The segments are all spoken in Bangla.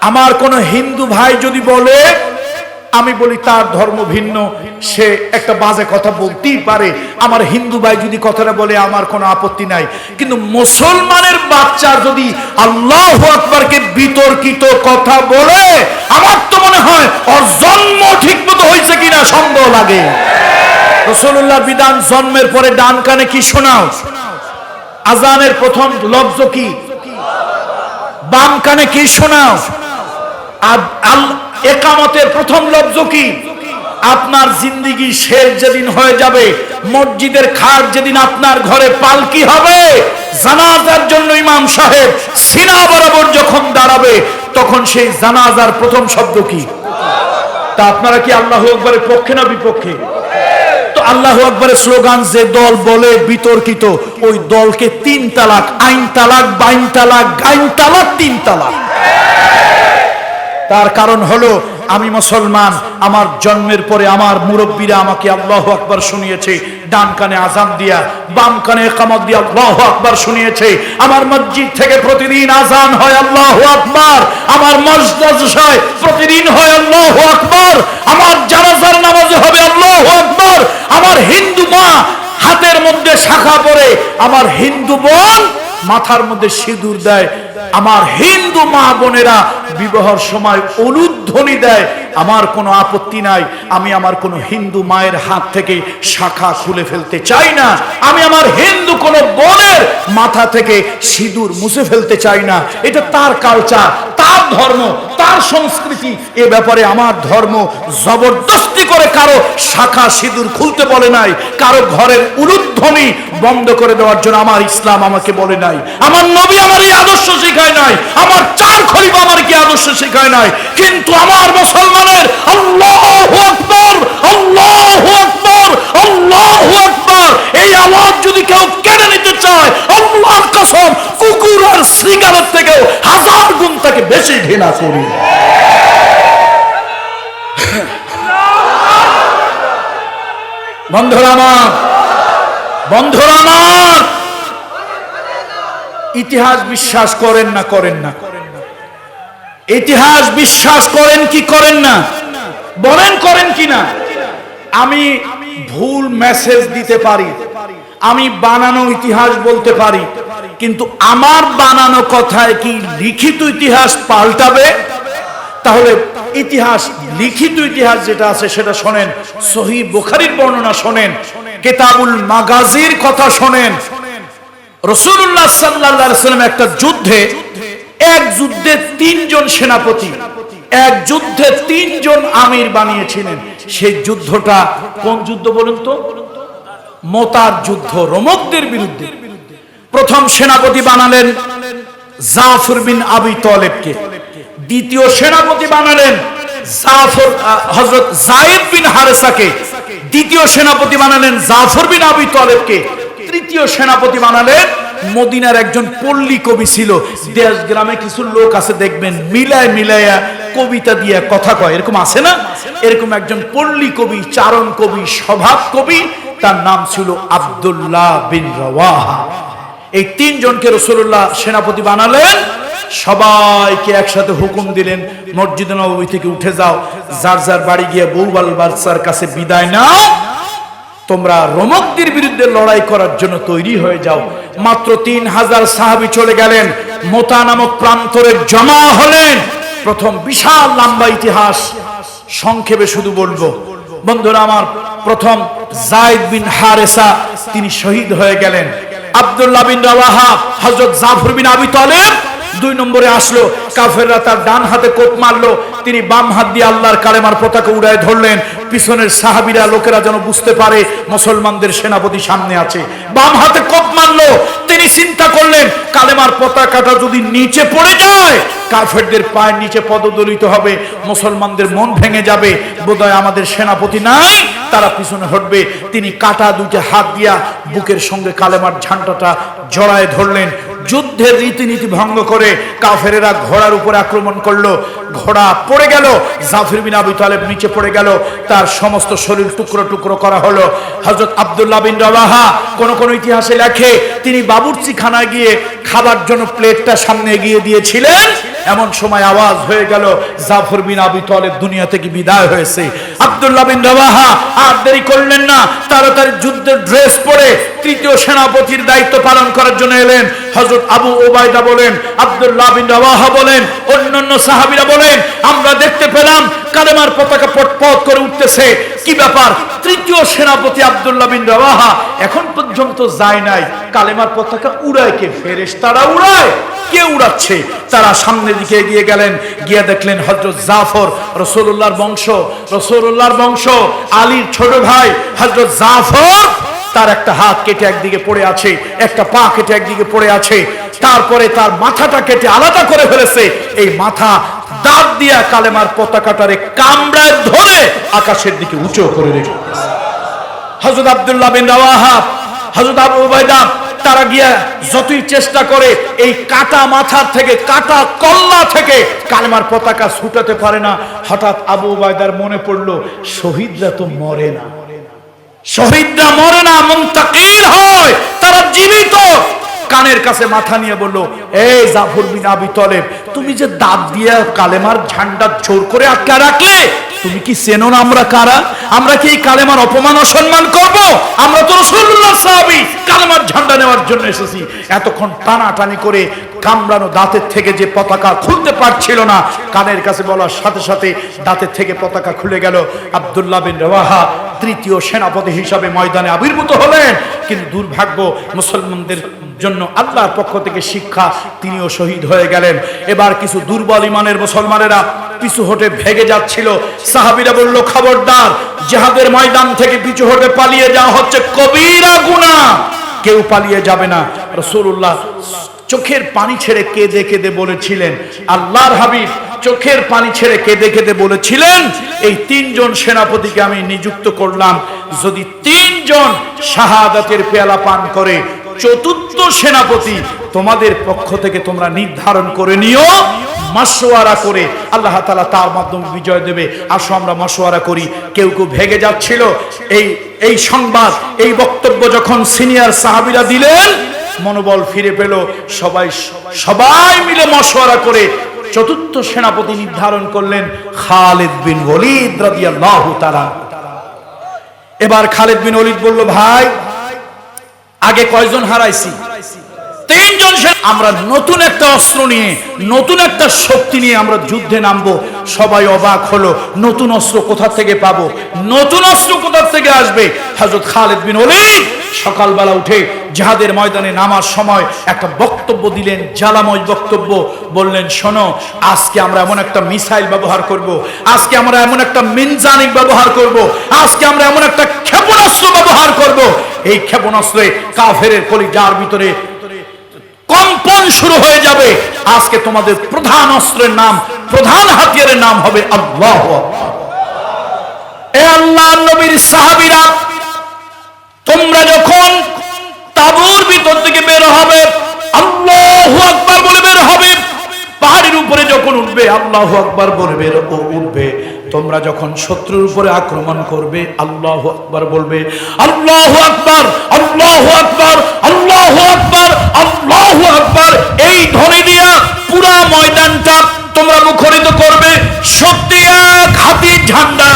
আমার কোন হিন্দু ভাই যদি বলে, আমি বলি তার ধর্ম ভিন্ন, সে একটা বাজে কথা বলতেই পারে। আমার হিন্দু ভাই যদি কথাটা বলে, আমার কোনো আপত্তি নাই। কিন্তু মুসলমানের বাচ্চা যদি আল্লাহ আকবরকে বিতর্কিত কথা বলে, আমার তো মনে হয় ওর জন্ম ঠিক মতো হয়েছে কিনা সন্দেহ লাগে। রসুল্লাহ বিধান জন্মের পরে ডান কানে কি শোনাও? আজানের প্রথম লব্জ কি? বাম কানে কি শোনাও? একামতের প্রথম লব্জ কি? আপনার জিন্দিগি শেষ যেদিন হয়ে যাবে, মসজিদের খাট যেদিন আপনার ঘরে পালকি হবে, জানাজার জন্য ইমাম সাহেব সিনা বরাবর যখন দাঁড়াবে, তখন সেই জানাজার প্রথম শব্দ কি? তা আপনারা কি আল্লাহ একবারের পক্ষে না বিপক্ষে? তো আল্লাহ আকবরের স্লোগান, যে দল বলে বিতর্কিত, ওই দলকে তিন তালাক, আইন তালাক, বাইন তালাক, গাইন তালাক, তিন তালাক। তার কারণ হলো, আমি মুসলমান, আমার জন্মের পরে আমার মুরব্বীরা আমাকে আল্লাহ আকবার শুনিয়েছে, ডান কানে আজান দিয়া, বাম কানে কামত দিয়া আল্লাহ আকবার শুনিয়েছে, আমার মসজিদ থেকে প্রতিদিন আজান হয় আল্লাহ আকবার, আমার মসজিদ হয় প্রতিদিন হয় আল্লাহ আকবার, আমার জানাজার নামাজে হবে আল্লাহ আকবার, আমার হিন্দু মা হাতের মধ্যে শাখা পরে, আমার হিন্দু বোন মাথার মধ্যে সিঁদুর দেয়। আমার হিন্দু মা বোনেরা বিবাহর সময় অনুধ্বনি দেয়। আমার কোনো আপত্তি নাই। আমি আমার কোনো হিন্দু মায়ের হাত থেকে শাখা খুলে ফেলতে চাই না। আমি আমার হিন্দু কোনো বোনের মাথা থেকে সিঁদুর মুছে ফেলতে চাই না। এটা তার কালচার তার ধর্ম। তার সংস্কৃতি, এ ব্যাপারে আমার ধর্ম জবরদস্তি করে কারও শাখা সিঁদুর খুলতে বলে নাই, কারও ঘরের উলুধ্বনি বন্ধ করে দেওয়ার জন্য আমার ইসলাম আমাকে বলে নাই, আমার নবী আমার এই আদর্শ শেখায় নাই, আমার চার খরিফ আমার কি আদর্শ শেখায় নাই, কিন্তু আমার মুসলমানের আল্লাহ আকবর আল্লাহ আকবর আল্লাহ আকবর এই আওয়াজ যদি কেউ কেড়ে নিতে চায় আল্লাহর কসম কুকুর আর সিগারেট থেকেও হাজার গুণ তাকে বেশি ঘৃণা করি। বন্ধুরা আমার ইতিহাস বিশ্বাস করেন না করেন না। ইতিহাস বিশ্বাস করেন কি, করেন না? বলেন, করেন কি না? আমি ভুল মেসেজ দিতে পারি। আমি বানানো ইতিহাস বলতে পারি। কিন্তু আমার বানানো কথায় কি লিখিত ইতিহাস পাল্টাবে? তাহলে ইতিহাস, লিখিত ইতিহাস যেটা আছে সেটা শোনেন, সহি বুখারির বর্ণনা শোনেন, কেতাবুল মাগাজির কথা শোনেন। রসুল্লাহ সাল্লাহ সাল্লাম একটা যুদ্ধে, এক যুদ্ধে তিনজন সেনাপতি, এক যুদ্ধে তিনজন আমির বানিয়েছিলেন। সেই যুদ্ধটা কোন যুদ্ধ বলুন তো? মোতার যুদ্ধ, রোমকদের বিরুদ্ধে। প্রথম সেনাপতি বানালেন জাফর বিন আবি তলেবকে। দ্বিতীয় সেনাপতি বানালেন জাফর হজরত জায়েদ বিন হারেসাকে। দ্বিতীয় সেনাপতি বানালেন জাফর বিন আবি তলেবকে। তৃতীয় সেনাপতি বানালেন মদিনার একজন পল্লী কবি ছিল। দেশ গ্রামে কিছু লোক আছে, দেখবেন, মিলায় মিলাইয়া কবিতা দিয়ে কথা কয়। এরকম আছে না? এরকম একজন পল্লী কবি, চারণ কবি, স্বভাব কবি, তার নাম ছিল আব্দুল্লাহ বিন রওয়াহা। এই তিনজনকে রসুল্লাহ সেনাপতি বানালেন। সবাইকে একসাথে হুকুম দিলেন, মসজিদ নবী থেকে উঠে যাও, যার যার বাড়ি গিয়ে বৌবাল বাদশার কাছে বিদায় নাও। তোমরা রোমকদের বিরুদ্ধে লড়াই করার জন্য তৈরি হয়ে যাও। মাত্র তিন হাজার সাহাবি চলে গেলেন, মোতা নামক প্রান্তরে জমা হলেন। প্রথম বিশাল লম্বা ইতিহাস, সংক্ষেপে শুধু বলব। বন্ধুরা, আমার প্রথম জায়দ বিন হারেসা, তিনি শহীদ হয়ে গেলেন। আব্দুল্লাহ বিন রাওয়াহা হযরত জাফর বিন আবি তালেব দুই নম্বরে আসলো, কাফেররা তার ডান হাতে কোপ মারলো, তিনি বাম হাত দিয়ে আল্লাহর কালেমার পতাকা উড়ায় ধরলেন। পিছনের সাহাবিরা লোকেরা যেন বুঝতে পারে মুসলমানদের সেনাপতি সামনে আছে। বাম হাতে কোপ মারলো, তিনি চিন্তা করলেন, কালেমার পতাকাটা যদি নিচে পড়ে যায়, কাফেরদের পায়ের নিচে পদদলিত হবে, মুসলমানদের মন ভেঙে যাবে। বোধহয় আমাদের সেনাপতি নাই, তারা পিছনে হটবে। তিনি কাটা দুইটা হাত দিয়া বুকের সঙ্গে কালেমার ঝান্ডাটা জড়ায় ধরলেন। যুদ্ধের রীতিনীতি ভঙ্গ করে কাফেরেরা ঘোড়ার উপর আক্রমণ করল। ঘোড়া পড়ে গেল, জাফর বিন আবি তালেব নিচে পড়ে গেল, তার সমস্ত শরীর টুকরো টুকরো করা হলো। হজরত আব্দুল্লাহ বিন রবাহা কোন কোন ইতিহাসে লেখে, তিনি বাবুর্চি খানায় গিয়ে খাবার জন্য প্লেটটা সামনে এগিয়ে দিয়েছিলেন। এমন সময় আওয়াজ হয়ে গেল, জাফর বিন আবি তালেব দুনিয়া থেকে বিদায় হয়েছে। আব্দুল্লাহ বিন রবাহা, আর দেরি করলেন না, তাড়াতাড়ি যুদ্ধের ড্রেস পরে তৃতীয় সেনাপতির দায়িত্ব পালন করার জন্য এলেন হজরত আবু ওবায়দা বলেন, আব্দুল্লাহ বিন রবাহা বলেন, অন্যান্য সাহাবীরা বলেন, আমরা দেখতে পেলাম কালেমার পতাকা পটপট করে উঠতেছে। কি ব্যাপার? তৃতীয় সেনাপতি আব্দুল্লাহ বিন রবাহা এখন পর্যন্ত যায় নাই। কালেমার পতাকা উড়ায় কে? ফেরেশতারা উড়ায়। কে উড়াচ্ছে? তারা সামনের দিকে এগিয়ে গেলেন, গিয়ে দেখলেন হজরত জাফর রসুল্লাহর বংশ রসুল্লাহর বংশ, আলীর ছোট ভাই হজরত জাফর তার একটা হাত কেটে একদিকে পড়ে আছে, একটা পা কেটে একদিকে পড়ে আছে, তারপরে তার মাথাটা কেটে আলাদা করে ফেলেছে। এই মাথা দাঁত দিয়া কালেমার পতাকাটারে কামড়ায় ধরে আকাশের দিকে উঁচু করে রেখে হজরত আব্দুল্লাহ বিন রাওয়াহা হজরত আবু উবাইদা তারা গিয়া যতই চেষ্টা করে, এই কাটা মাথার থেকে, কাটা কল্লা থেকে কালেমার পতাকা ছুটাতে পারে না। হঠাৎ আবু উবাইদার মনে পড়ল, শহীদরা তো মরে না। শহীদরা মরে না মুন্তাকিল হয়, তারা জীবিত। কানের কাছে মাথা নিয়ে বলল, এই জাফর বিন আবি তলেব, তুমি যে দাঁত দিয়ে কালেমার ঝান্ডা জোর করে আটকা রাখলে, তুমি কি চেনো না আমরা কারা? আমরা কি কালেমার অপমান, অসম্মান করব? আমরা তো রসুল্লাহ সাহাবি, কালেমার ঝান্ডা নেওয়ার জন্য এসেছি। এতক্ষণ টানাটানি করে কামড়ানো দাঁতের থেকে যে পতাকা খুলতে পারছিল না, কানের কাছে বলার সাথে সাথে দাঁতের থেকে পতাকা খুলে গেল আব্দুল্লাহ বিন রওয়াহা। তৃতীয় সেনাপতি হিসাবে ময়দানে আবির্ভূত হলেন। কিন্তু দুর্ভাগ্য, মুসলমানদের জন্য আল্লাহর পক্ষ থেকে শিক্ষা তিনিও শহীদ হয়ে গেলেন। এবার কিছু দুর্বল ইমানের মুসলমানেরা পিছু হটে ভেগে যাচ্ছিল। সাহাবিরা বলল, খবরদার, জেহাদের ময়দান থেকে পিছু হটে পালিয়ে যাওয়া হচ্ছে কবিরা গুনাহ কেউ পালিয়ে যাবে না। রসুল্লাহ চোখের পানি ছেড়ে কেঁদে কেঁদে বলেছিলেন, আল্লাহর হাবিব চোখের পানি ছেড়ে কেঁদে কেঁদে বলেছিলেন, এই তিনজন সেনাপতিকে আমি নিযুক্ত করলাম। যদি তিনজন শাহাদাতের পেয়ালা পান করে, চতুর্থ সেনাপতি তোমাদের পক্ষ থেকে তোমরা নির্ধারণ করে নিও মাসোয়ারা করে আল্লাহ তালা তার মাধ্যমে বিজয় দেবে। আসো আমরা মাসোয়ারা করি। কেউ কেউ ভেগে যাচ্ছিল। এই এই সংবাদ, এই বক্তব্য যখন সিনিয়র সাহাবিরা দিলেন, মনোবল ফিরে পেল। সবাই সবাই মিলে মশওয়ারা করে চতুর্থ সেনাপতি নির্ধারণ করলেন খালেদ বিন ওলিদ রাদিয়াল্লাহু এবার খালেদ বিন ওলিদ বলল, ভাই, আগে কয়জন হারাইছি? তিনজন আমরা নতুন একটা অস্ত্র নিয়ে, নতুন একটা শক্তি নিয়ে আমরা যুদ্ধে নামবো। সবাই অবাক হলো, নতুন অস্ত্র কোথা থেকে পাবো? নতুন অস্ত্র কোথা থেকে আসবে? হযরত খালেদ বিন ওলিদ সকালবেলা উঠে জাহাদের ময়দানে নামার সময় একটা বক্তব্য দিলেন, জ্বালাময় বক্তব্য। বললেন, শোনো, আজকে আমরা এমন একটা মিসাইল ব্যবহার করব, আজকে আমরা এমন একটা মিনজানিক ব্যবহার করব, আজকে আমরা এমন একটা ক্ষেপণাস্ত্র ব্যবহার করব। এই ক্ষেপণাস্ত্রে কাফেরের কলিজার ভিতরে কম্পন শুরু হয়ে যাবে। আজকে তোমাদের প্রধান অস্ত্রের নাম, প্রধান হাতিয়ারের নাম হবে আল্লাহ। এ আল্লাহ নবীর সাহাবীরা, তোমরা যখন তাবুর ভিতর থেকে বের হবে, আল্লাহু আকবার বলে বের হবে। পাহাড়ের উপরে যখন উঠবে, আল্লাহ আকবার বলে বের উঠবে। তোমরা যখন শত্রুর উপরে আক্রমণ করবে, আল্লাহ আকবার বলবে, আল্লাহু আকবার আল্লাহু আকবার, আল্লাহ আকবার আল্লাহ আকবার। এই ধ্বনি দিয়া পুরা ময়দানটা তোমরা মুখরিত করবে। সত্যি এক হাতির ঝান্ডা,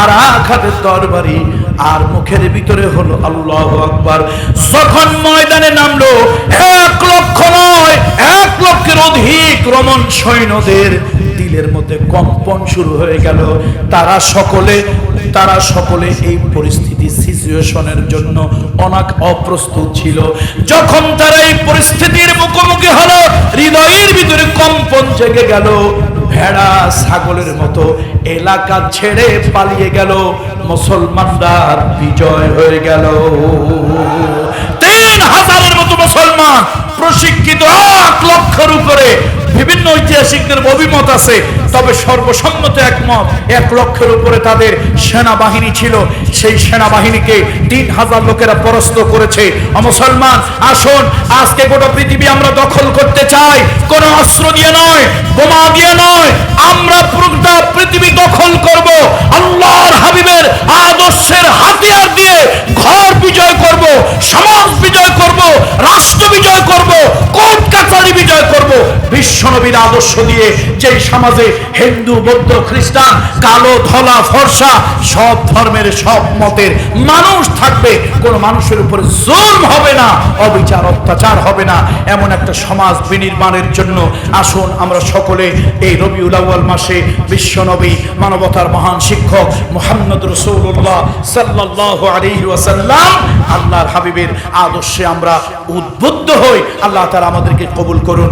আর এক হাতের তরবারি, আর মুখের ভিতরে হলো আল্লাহ আকবার। যখন ময়দানে নামলো, এক লক্ষ নয়, এক লক্ষের অধিক রমন সৈন্যদের দিলের মধ্যে কম্পন শুরু হয়ে গেল। তারা সকলে তারা সকলে এই পরিস্থিতি সিচুয়েশনের জন্য অনাক অপ্রস্তুত ছিল। যখন তারা এই পরিস্থিতির মুখোমুখি হলো, হৃদয়ের ভিতরে কম্পন জেগে গেল। ভেড়া, ছাগলের মতো এলাকা ছেড়ে পালিয়ে গেল। মুসলমানরা বিজয় হয়ে গেল। তিন হাজারের মতো মুসলমান প্রশিক্ষিত এক লক্ষের উপরে বিভিন্ন ঐতিহাসিকদের অভিমত আছে, তবে সর্বসম্মত একমত, এক লক্ষের উপরে তাদের সেনাবাহিনী ছিল। সেই সেনাবাহিনীকে তিন হাজার লোকেরা পরস্ত করেছে। মুসলমান, আসুন, আজকে গোটা পৃথিবী আমরা দখল করতে চাই। কোনো অস্ত্র দিয়ে নয়, বোমা দিয়ে নয়, আমরা পৃথিবী দখল করব। আল্লাহর হাবিবের আদর্শের হাতিয়ার দিয়ে ঘর বিজয় করব সমাজ বিজয় করব রাষ্ট্র বিজয় করব কোর্ট কাছারি বিজয় করব বিশ্বনবীর আদর্শ দিয়ে যেই সমাজে হিন্দু, বৌদ্ধ, খ্রিস্টান, কালো, ধলা, ফর্সা, সব ধর্মের, সব মতের মানুষ থাকবে। কোন মানুষের উপরে জুলম হবে না, অবিচার, অত্যাচার হবে না। এমন একটা সমাজ বিনির্মাণের জন্য আসুন আমরা সকলে এই রবিউল আউয়াল মাসে বিশ্বনবী মানবতার মহান শিক্ষক মোহাম্মদ রসুল্লাহ সাল্লাহ আলাইহি ওয়াসাল্লাম, আল্লাহর হাবিবের আদর্শে আমরা উদ্বুদ্ধ হই। আল্লাহ তাআলা আমাদেরকে কবুল করুন।